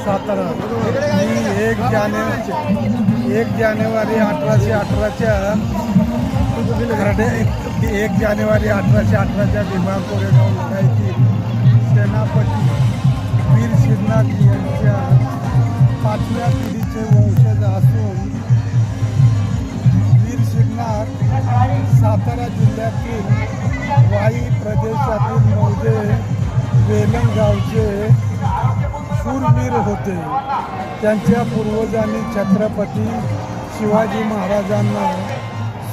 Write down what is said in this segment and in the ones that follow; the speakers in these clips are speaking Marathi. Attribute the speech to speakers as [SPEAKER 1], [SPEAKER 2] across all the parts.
[SPEAKER 1] सातारा. जानेवारी एक जानेवारी अठराशे अठराच्या घरडे एक जानेवारी अठराशे अठराच्या भीमा कोरेगाव लढाईतील सेनापती वीर श्रीनाथ यांच्या पाचव्या पिढीचे वंशज असून वीर श्रीनाथ सातारा जिल्ह्यातील वाई प्रदेशातील मौजे वेलंगावचे शूरवीर होते. त्यांच्या पूर्वजांनी छत्रपती शिवाजी महाराजांना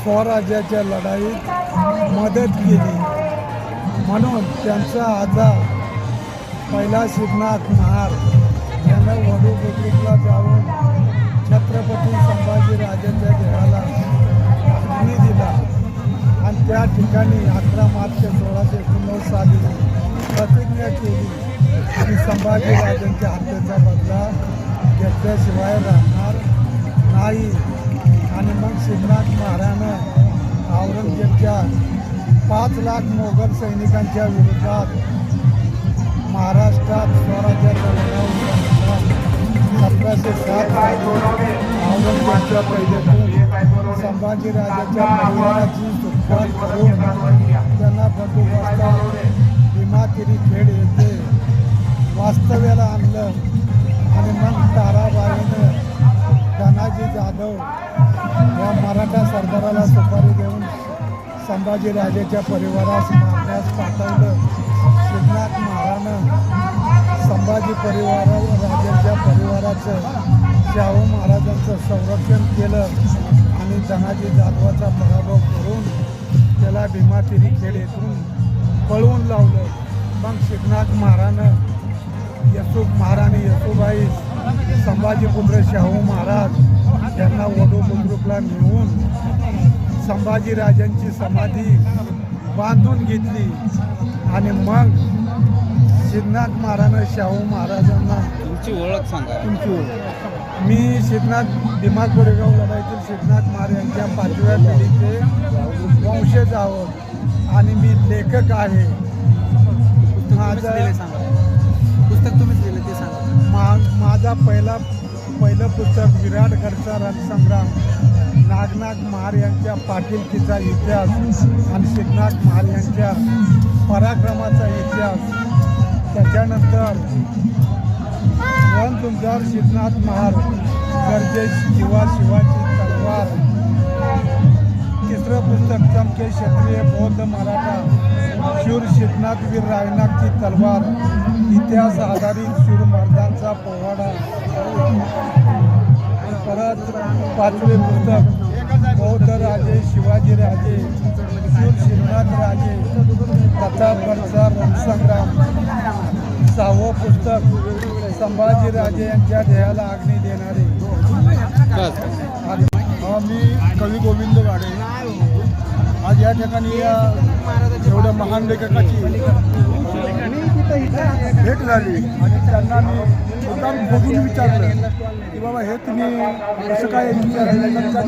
[SPEAKER 1] स्वराज्याच्या लढाईत मदत केली. म्हणून त्यांचा आजा पहिला शिवनाथ महार यांना वडू बुद्रुकला जाऊन छत्रपती संभाजीराजाच्या देहाला अग्नी दिला. आणि त्या ठिकाणी त्यांच्या हत्येचा बदला घेतल्याशिवाय राहणार नाही. आणि मग शिवनाथ महारानं औरंगजेबच्या पाच लाख मोगल सैनिकांच्या विरोधात महाराष्ट्रात स्वराज्याचा सतराशे सात औरंगजेबच्या कैदेतून संभाजीराजाच्या परिवाराची सुटका करून त्यांना बंदोबस्तात भीमातिरी खेड येथे वास्तव्याला आणलं आणि मग ताराबाईनं धनाजी जाधव या मराठा सरदाराला सुपारी देऊन संभाजीराजेच्या परिवारास मारण्यास पाठवलं. शिवनाथ महाराणं संभाजी परिवार राजाच्या परिवाराचं शाहू महाराजांचं संरक्षण केलं आणि धनाजी जाधवाचा पराभव करून त्याला भीमातिरी खेळ येथून पळवून लावलं. मग शिवनाथ महाराणं यसू महाराणी यसुबाई संभाजीपुत्र शाहू महाराज यांना वडू बुद्रुकला नेऊन संभाजीराजांची समाधी बांधून घेतली. आणि मग सिद्धनाथ महारानं शाहू महाराजांना
[SPEAKER 2] तुमची ओळख सांगा.
[SPEAKER 1] तुमची मी सिद्धनाथ भीमा कोरेगाव लढाईतील सिद्धनाथ महाराज यांच्या पाचव्या पिढीचे वंशज आहोत. आणि मी लेखक आहे. माझं-
[SPEAKER 2] पुस्तक तुम्हीच लिहिलं ते सांगा.
[SPEAKER 1] मा माझा पहिला पहिलं पुस्तक विराटगडचा रणसंग्राम. नागनाथ महार यांच्या पाटीलकीचा इतिहास आणि सिद्धनाथ महार यांच्या पराक्रमाचा इतिहास. त्याच्यानंतर रणधुमदार सिद्धनाथ महार गरजे शिवा शिवाची तलवार. तिसरं पुस्तक चमके क्षत्रिय बौद्ध मराठा शूर सिद्धनाथ वीर रायनाथची तलवार. इतिहास आधारित शूर मर्दांचा पोवाडा परत पाचवे पुस्तक बौद्ध राजे शिवाजी राजे शूर सिद्धनाथ राजे प्रतापगडचा रणसंग्राम सहावं पुस्तक संभाजी राजे यांच्या ध्येयाला अग्नी देणारे. मी कवी गोविंद गाडे. या ठिकाणी या एवढ्या महान लेखकाची भेट झाली आणि त्यांना मी मुद्दाम बघून विचारलं की बाबा हे तुम्ही कसं काय विचारलं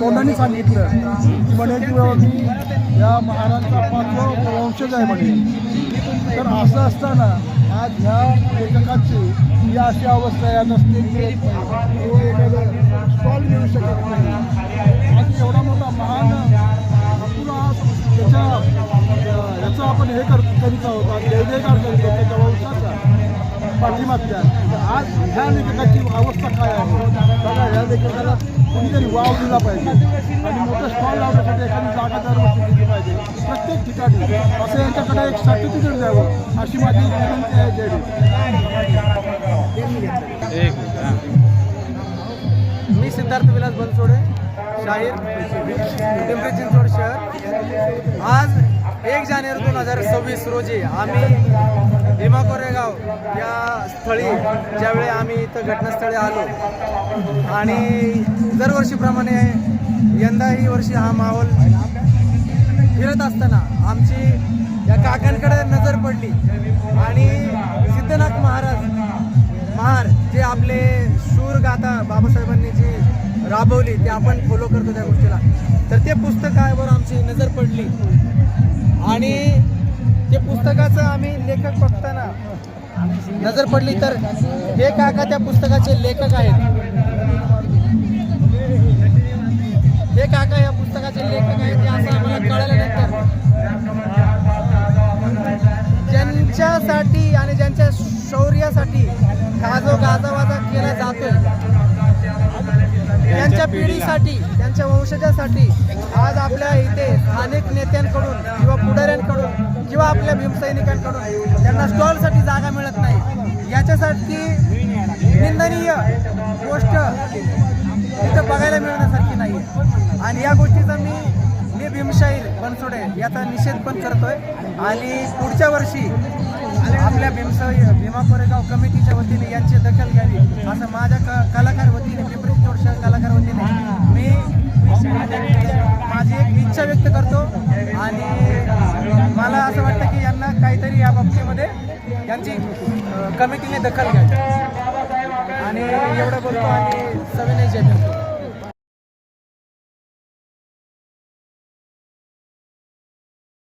[SPEAKER 1] तोंडाने सांगितलं की म्हणे की बाबा मी या महाराजचा पाचवा वंशज आहे म्हणे तर असं असताना आज ह्या लेखकाची ही अशी अवस्था या नसते तो एखादं स्टॉल घेऊ शकत नाही आज एवढा मोठा महान त्याच्या याचं आपण हे कर करीत आहोत आज जयजयकार करीत आहोत त्याच्या वंशाचा पाठीमागच्या. तर आज ह्या लेखकाची अवस्था काय आहे? बघा ह्या लेखकाला कुणीतरी वाव दिला पाहिजे. आणि मोठं स्टॉल लावण्यासाठी एखादी जागा दरवर्षी दिली पाहिजे. प्रत्येक ठिकाणी असं यांच्याकडे एक सर्टिफिकेट द्यावं अशी माझी विनंती आहे जय
[SPEAKER 2] एक मिनिट. हां.
[SPEAKER 3] मी सिद्धार्थ विलास बनसोडे शाहीर पिंपरी चिंचवड. आज एक जानेवारी दोन हजार सव्वीस रोजी आम्ही भीमा कोरेगाव या स्थळी ज्यावेळी आम्ही इथं घटनास्थळी आलो. आणि दरवर्षीप्रमाणे यंदाही वर्षी हा माहोल फिरत असताना आमची या काकांकडे नजर पडली. आणि सिद्धनाथ महाराज महार जे आपले शूर गाथा बाबासाहेबांनी जी राबवली ते आपण फॉलो करतो त्या गोष्टीला. तर ते पुस्तकावर आमची नजर पडली. आणि ते पुस्तकाचं आम्ही लेखक बघताना नजर पडली तर हे काका त्या पुस्तकाचे लेखक आहेत. हे काका या पुस्तकाचे लेखक आहेत असं आम्हाला कळल्यानंतर ज्यांच्यासाठी आणि ज्यांच्या शौर्यासाठी हा जो गाजावाजा केला जातोय त्यांच्या पिढीसाठी त्यांच्या वंशजासाठी आज आपल्या इथे स्थानिक नेत्यांकडून किंवा पुढाऱ्यांकडून किंवा आपल्या भीमसैनिकांकडून त्यांना स्टॉलसाठी जागा मिळत नाही. याच्यासाठी निंदनीय गोष्ट इथं बघायला मिळण्यासारखी नाही. आणि या गोष्टीचा मी मी भीमशाहीर बनसोडे याचा निषेध पण करतोय. आणि पुढच्या वर्षी आपल्या भीमशाही भीमा कोरेगाव कमिटीच्या वतीने यांची दखल घ्यावी. असं माझ्या क कलाकार वतीने पिंपरी चोडशा कलाकार वतीने मी माझी एक इच्छा व्यक्त करतो. आणि मला असं वाटतं की यांना काहीतरी या बाबतीमध्ये यांची कमिटीने दखल घ्यावी. आणि एवढं बोलतो आणि सविनय जय